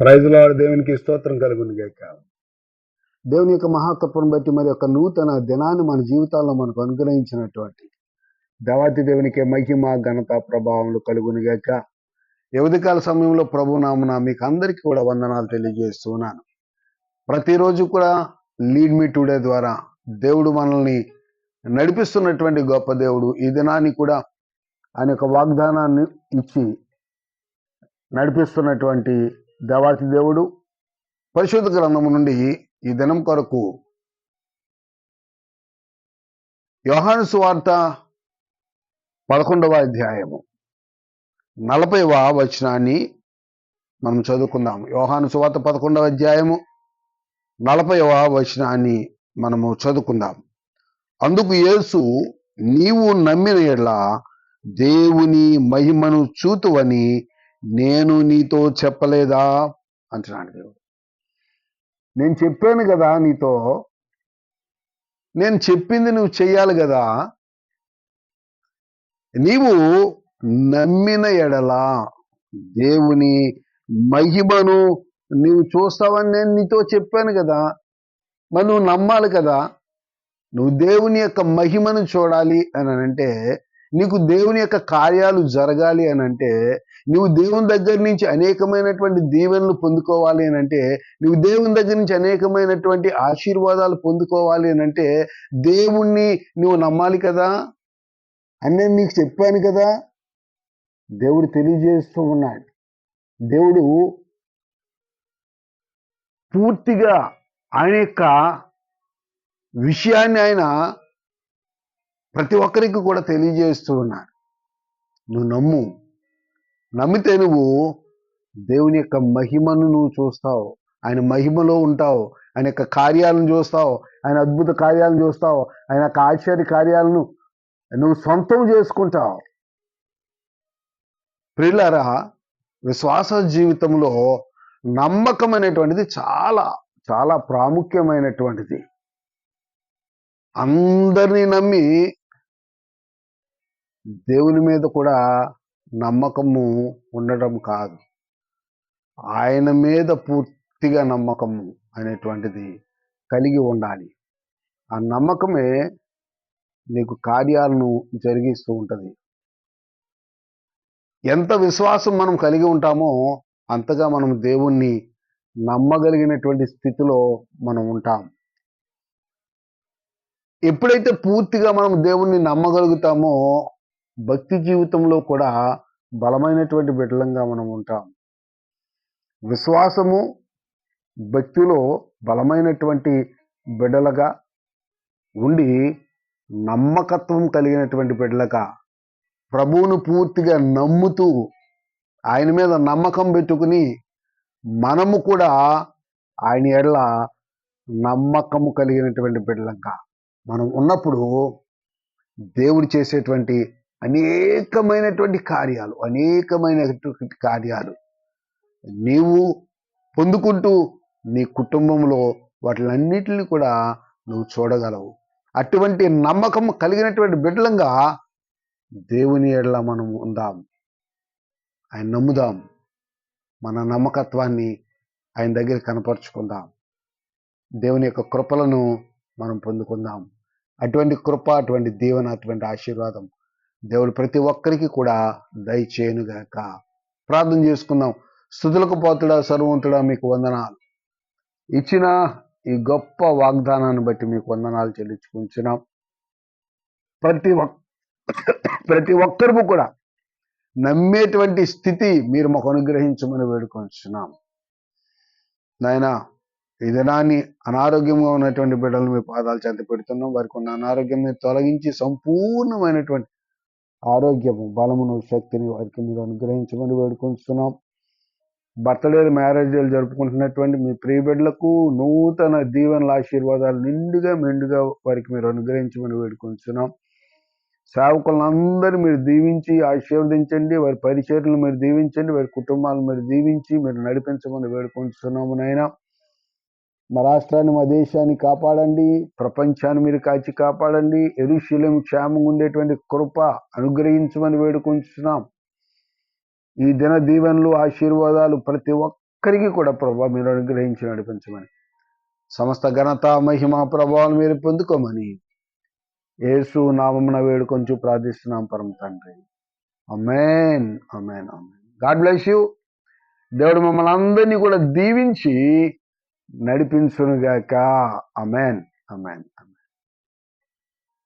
ప్రైజ్లో దేవునికి స్తోత్రం కలుగును గాక. దేవుని యొక్క మహాతత్వం బట్టి మరి యొక్క నూతన దినాన్ని మన జీవితాల్లో మనకు అనుగ్రహించినటువంటి దేవాతి దేవునికి మహిమ ఘనత ప్రభావంలో కలుగును గాక. కాల సమయంలో ప్రభు నామున మీకు అందరికీ కూడా వందనాలు తెలియజేస్తున్నాను ప్రతిరోజు కూడా లీడ్ మీ టుడే ద్వారా దేవుడు మనల్ని నడిపిస్తున్నటువంటి గొప్ప దేవుడు. ఈ దినాన్ని కూడా ఆయన యొక్క వాగ్దానాన్ని ఇచ్చి నడిపిస్తున్నటువంటి దేవాతి దేవుడు పరిశుద్ధ గ్రంథము నుండి ఈ దినం కొరకు యోహాను సువార్త పదకొండవ అధ్యాయము నలభైవ వచనాన్ని మనం చదువుకుందాం యోహాను సువార్త పదకొండవ అధ్యాయము నలభైవ వచనాన్ని మనము చదువుకుందాం అందుకు యేసు నీవు నమ్మిన ఎడ్ల దేవుని మహిమను చూతువని నేను నీతో చెప్పలేదా? అంటున్నాడు దేవుడు. నేను చెప్పాను కదా నీతో. నేను చెప్పింది నువ్వు చెయ్యాలి కదా. నీవు నమ్మిన ఎడలా దేవుని మహిమను నువ్వు చూస్తావని నేను నీతో చెప్పాను కదా. మరి నువ్వు నమ్మాలి కదా. నువ్వు దేవుని యొక్క మహిమను చూడాలి అని అంటే నీకు దేవుని యొక్క కార్యాలు జరగాలి అని అంటే నువ్వు దేవుని దగ్గర నుంచి అనేకమైనటువంటి దీవెనలు పొందుకోవాలి అని అంటే నువ్వు దేవుని దగ్గర నుంచి అనేకమైనటువంటి ఆశీర్వాదాలు పొందుకోవాలి అని అంటే దేవుణ్ణి నువ్వు నమ్మాలి కదా? అని నేను నీకు చెప్పాను కదా? దేవుడు తెలియజేస్తూ ఉన్నాడు. దేవుడు పూర్తిగా ఆయన యొక్క విషయాన్ని ఆయన ప్రతి ఒక్కరికి కూడా తెలియజేస్తూ ఉన్నారు. నువ్వు నమ్ము. నమ్మితే నువ్వు దేవుని యొక్క మహిమను నువ్వు చూస్తావు. ఆయన మహిమలో ఉంటావు. ఆయన యొక్క కార్యాలను చూస్తావు. ఆయన అద్భుత కార్యాలను చూస్తావు. ఆయన యొక్క ఆశ్చర్య కార్యాలను నువ్వు సొంతం చేసుకుంటావు. ప్రిల్లరా విశ్వాస జీవితంలో నమ్మకం అనేటువంటిది చాలా చాలా ప్రాముఖ్యమైనటువంటిది. అందరినీ నమ్మి దేవుని మీద కూడా నమ్మకము ఉండడం కాదు. ఆయన మీద పూర్తిగా నమ్మకము అనేటువంటిది కలిగి ఉండాలి. ఆ నమ్మకమే నీకు కార్యాలను జరిగిస్తూ ఉంటుంది. ఎంత విశ్వాసం మనం కలిగి ఉంటామో అంతగా మనం దేవుణ్ణి నమ్మగలిగినటువంటి స్థితిలో మనం ఉంటాం. ఎప్పుడైతే పూర్తిగా మనం దేవుణ్ణి నమ్మగలుగుతామో భక్తి జీవితంలో కూడా బలమైనటువంటి బిడ్డలంగా మనం ఉంటాం. విశ్వాసము భక్తిలో బలమైనటువంటి బిడ్డలుగా ఉండి నమ్మకత్వం కలిగినటువంటి బిడ్డలుగా ప్రభువును పూర్తిగా నమ్ముతూ ఆయన మీద నమ్మకం పెట్టుకుని మనము కూడా ఆయన ఎడల నమ్మకము కలిగినటువంటి బిడ్డలంగా మనం ఉన్నప్పుడు దేవుడు చేసేటువంటి అనేకమైనటువంటి కార్యాలు అనేకమైనటువంటి కార్యాలు నీవు పొందుకుంటూ నీ కుటుంబంలో వాటిలన్నిటిని కూడా నువ్వు చూడగలవు. అటువంటి నమ్మకం కలిగినటువంటి బిడ్డలంగా దేవుని ఎడల మనం ఉందాం. ఆయన నమ్ముదాం. మన నమ్మకత్వాన్ని ఆయన దగ్గర కనపరుచుకుందాం. దేవుని యొక్క కృపలను మనం పొందుకుందాం. అటువంటి కృప అటువంటి దీవెన అటువంటి ఆశీర్వాదం దేవుడు ప్రతి ఒక్కరికి కూడా దయచేయనుగాక ప్రార్థన చేసుకుందాం. స్థుతులకు పోతుడా సర్వంతుడా మీకు వందనాలు. ఇచ్చిన ఈ గొప్ప వాగ్దానాన్ని బట్టి మీకు వందనాలు చెల్లించుకుంటున్నాం. ప్రతి ఒక్క ప్రతి ఒక్కరికి కూడా నమ్మేటువంటి స్థితి మీరు మాకు అనుగ్రహించమని వేడుకొంచున్నాం. నాయనా ఈ దినాన్ని అనారోగ్యంగా ఉన్నటువంటి బిడ్డలు మీ పాదాలు చెంత పెడుతున్నాం. వారికి ఉన్న అనారోగ్యం తొలగించి సంపూర్ణమైనటువంటి ఆరోగ్యము బలమును శక్తిని వారికి మీరు అనుగ్రహించమని వేడుకొంచుతున్నాం బర్త్డేలు మ్యారేజ్లు జరుపుకుంటున్నటువంటి మీ ప్రియబిడ్లకు నూతన దీవెనల ఆశీర్వాదాలు నిండుగా మెండుగా వారికి మీరు అనుగ్రహించమని వేడుకొంచున్నాం సేవకులందరూ మీరు దీవించి ఆశీర్వదించండి. వారి పరిచర్లు మీరు దీవించండి. వారి కుటుంబాలను మీరు దీవించి మీరు నడిపించమని వేడుకొంచున్నాము నైనా మా రాష్ట్రాన్ని మా దేశాన్ని కాపాడండి. ప్రపంచాన్ని మీరు కాచి కాపాడండి. ఎరుశీలం క్షేమంగా ఉండేటువంటి కృప అనుగ్రహించమని వేడుకొంచున్నాం ఈ దిన దీవెనలు ఆశీర్వాదాలు ప్రతి ఒక్కరికి కూడా ప్రభా మీరు అనుగ్రహించి నడిపించమని. సమస్త ఘనత మహిమ ప్రభావాలు మీరు పొందుకోమని యేసు నామమున వేడుకొంచు ప్రార్థిస్తున్నాం పరమ తండ్రి. Amen amen amen God bless you. దేవుడు మమ్మల్ని అందరినీ కూడా దీవించి నడిపించునుగాక. Amen amen